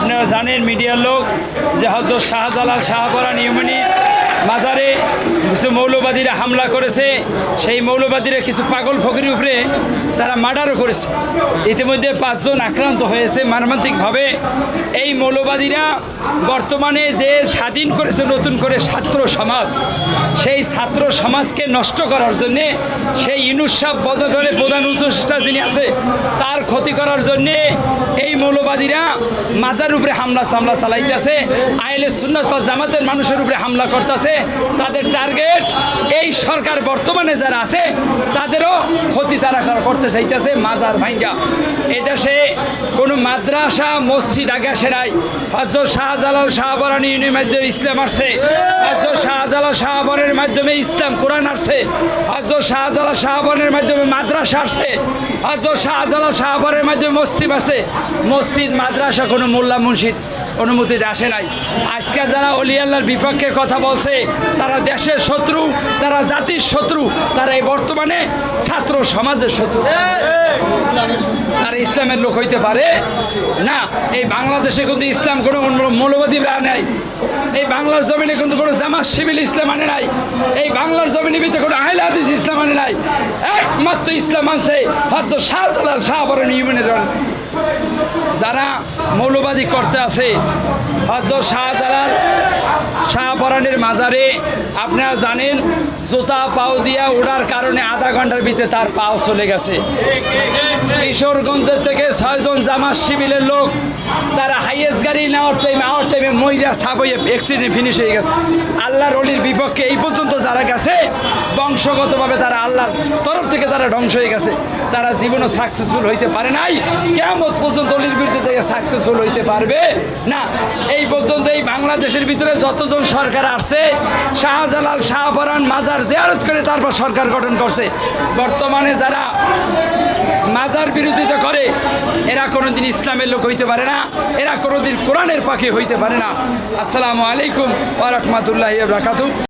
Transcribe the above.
আপনারা জানেন মিডিয়ার লোক যে হজরত শাহজালাল শাহপরান ইউমানি মাজারে কিছু মৌলবাদীরা হামলা করেছে। সেই মৌলবাদীরা কিছু পাগল ফকির উপরে তারা মার্ডারও করেছে। ইতিমধ্যে পাঁচজন আক্রান্ত হয়েছে মর্মান্তিকভাবে এই মৌলবাদীরা বর্তমানে যে স্বাধীন করেছে নতুন করে ছাত্র সমাজ, সেই ছাত্র সমাজকে নষ্ট করার জন্যে সেই ইনুসাব বদলে প্রধান উচ্চষ্টা যিনি আছে, তার ক্ষতি করার জন্যে মৌলবাদীরা মাজার উপরে হামলা সামলা চালাইতেছে, আইলে সুন্নত বা জামাতের মানুষের উপরে হামলা করতেছে। তাদের টার্গেট এই সরকার বর্তমানে যারা আছে, তাদেরও ক্ষতি তারা করতে চাইতেছে মাজার ভাঙ্গা এটা সে কোনো মাদ্রাসা, মসজিদ আগে আসে নাই। হজরত শাহজালাল শাহবরানি মাধ্যমে ইসলাম আসছে। হজরত শাহজালাল শাহবরের মাধ্যমে ইসলাম কোরআন আসছে। হজরত শাহজালাল শাহবরের মাধ্যমে মাদ্রাসা আসছে। হজরত শাহজালাল শাহবরের মাধ্যমে মসজিদ আছে মসজিদ, মাদ্রাসা, কোনো মোল্লা মুন্সিদ অনুমতিতে আসে নাই। আজকে যারা অলি আল্লাহর বিপক্ষে কথা বলছে, তারা দেশের শত্রু, তারা জাতির শত্রু, তারা এই বর্তমানে ছাত্র সমাজের শত্রু। তারা ইসলামের লোক হইতে পারে? না, এই বাংলাদেশে কিন্তু ইসলাম কোনো মৌলবাদী নাই। এই বাংলার জমিনে কিন্তু কোনো জামাত শিবিল ইসলাম আনে নাই। এই বাংলার জমিনে ভিতরে কোনো আহলে হাদিস ইসলাম আনে নাই। একমাত্র ইসলাম আছে হয়তো শাহজালাল শাহবরণ ইউমেনের যারা মৌলবাদী করতে আছে, হজরত শাহজালাল শাহপরানের মাজারে, আপনারা জানেন, জুতা পাও দিয়া ওড়ার কারণে আধা ঘণ্টার ভিতরে তার পাও চলে গেছে। কিশোরগঞ্জের থেকে ছয়জন জামাত শিবিরের লোক, তারা হাইয়েস্ট গাড়ি নেওয়ার টাইমে আওয়ার টাইমে মহিলা সাবইয়ে অ্যাক্সিডেন্ট ফিনিশ হয়ে গেছে। আল্লাহর অলির বিপক্ষে এই পর্যন্ত যারা গেছে, বংশগতভাবে তারা আল্লাহর তরফ থেকে তারা ধ্বংস হয়ে গেছে। তারা জীবনে সাকসেসফুল হইতে পারে নাই। কেমন পর্যন্ত অলির বিরুদ্ধে থেকে সাকসেসফুল হইতে পারবে? না, এই পর্যন্ত এই বাংলাদেশের ভিতরে যতজন সরকার আসছে, শাহজালাল শাহপরান মাজার জিয়ারত করে তারপর সরকার গঠন করছে। বর্তমানে যারা মাজার বিরোধিতা করে, এরা কোনোদিন ইসলামের লোক হইতে পারে না, এরা কোনোদিন কোরআনের পাখি হইতে পারে না। আসসালামু আলাইকুম ওয়া রাহমাতুল্লাহি ওয়া বারাকাতুহু।